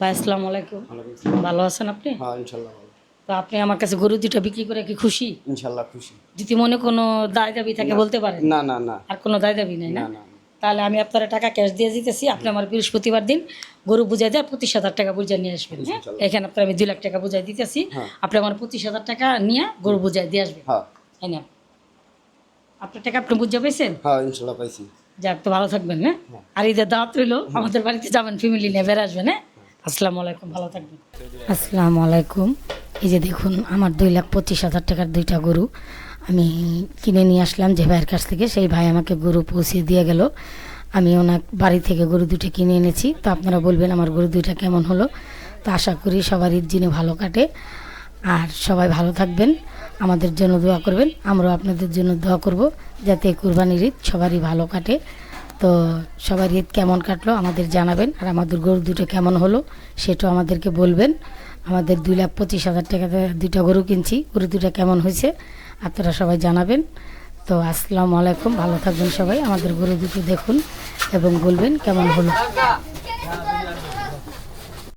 ভাই আসসালামু আলাইকুম। ভালো আছেন আপনি? হ্যাঁ তো আপনি আমার কাছে গরু দুটো বিক্রি করে কি খুশি? ইনশাল্লাহ খুশি। যদি মনে কোনো দায় দাবি থাকে বলতে পারেন। না না না। আর কোনো দায় দাবি নাই না? তাহলে আমি আপনার টাকা ক্যাশ দিয়ে দিতেছি। আপনি আমার বৃহস্পতিবার দিন গরু বুঝাই দেয় পঁচিশ হাজার টাকা বুঝাই নিয়ে আসবেন হ্যাঁ? এখানে আপনার আমি দুই লাখ টাকা বুঝাই দিতেছি। হ্যাঁ। আপনি আমার পঁচিশ হাজার টাকা নিয়ে গরু বুঝাই দিয়ে আসবেন। হ্যাঁ। তাই না? আপনার টাকা আপনি বুঝতে পেয়েছেন হ্যাঁ ইনশাল্লাহ পাইছি। যাক তো ভালো থাকবেন হ্যাঁ? আর ঈদের দাওয়াত রইল। আমাদের বাড়িতে যাবেন ফ্যামিলি নিয়ে বেড়ে আসবেন হ্যাঁ? আসসালামু আলাইকুম, ভালো থাকবেন। আসসালামু আলাইকুম। এই যে দেখুন, আমার দুই লাখ পঁচিশ হাজার টাকার দুইটা গরু। আমি কিনে নিয়ে আসলাম যে ভাইয়ের কাছ থেকে, সেই ভাই আমাকে গরু পৌঁছে দিয়ে গেল। আমি ওনার বাড়ি থেকে গরু দুটো কিনে এনেছি। তো আপনারা বলবেন আমার গরু দুইটা কেমন হলো? তো আশা করি সবার ঈদ যিনি ভালো কাটে। আর সবাই ভালো থাকবেন, আমাদের জন্য দোয়া করবেন। আমরাও আপনাদের জন্য দোয়া করব, যাতে কুরবানির ঈদ সবারই ভালো কাটে। তো সবার ঈদ কেমন কাটলো আমাদের জানাবেন। আর আমাদের গরু দুটো কেমন হলো সেটাও আমাদেরকে বলবেন। আমাদের দুই লাখ পঁচিশ হাজার টাকাতে দুইটা গরু কিনছি, গরু দুটো কেমন হয়েছে আপনারা সবাই জানাবেন। তো আসসালামু আলাইকুম, ভালো থাকবেন সবাই। আমাদের গরু দুটো দেখুন এবং বলবেন কেমন হলো।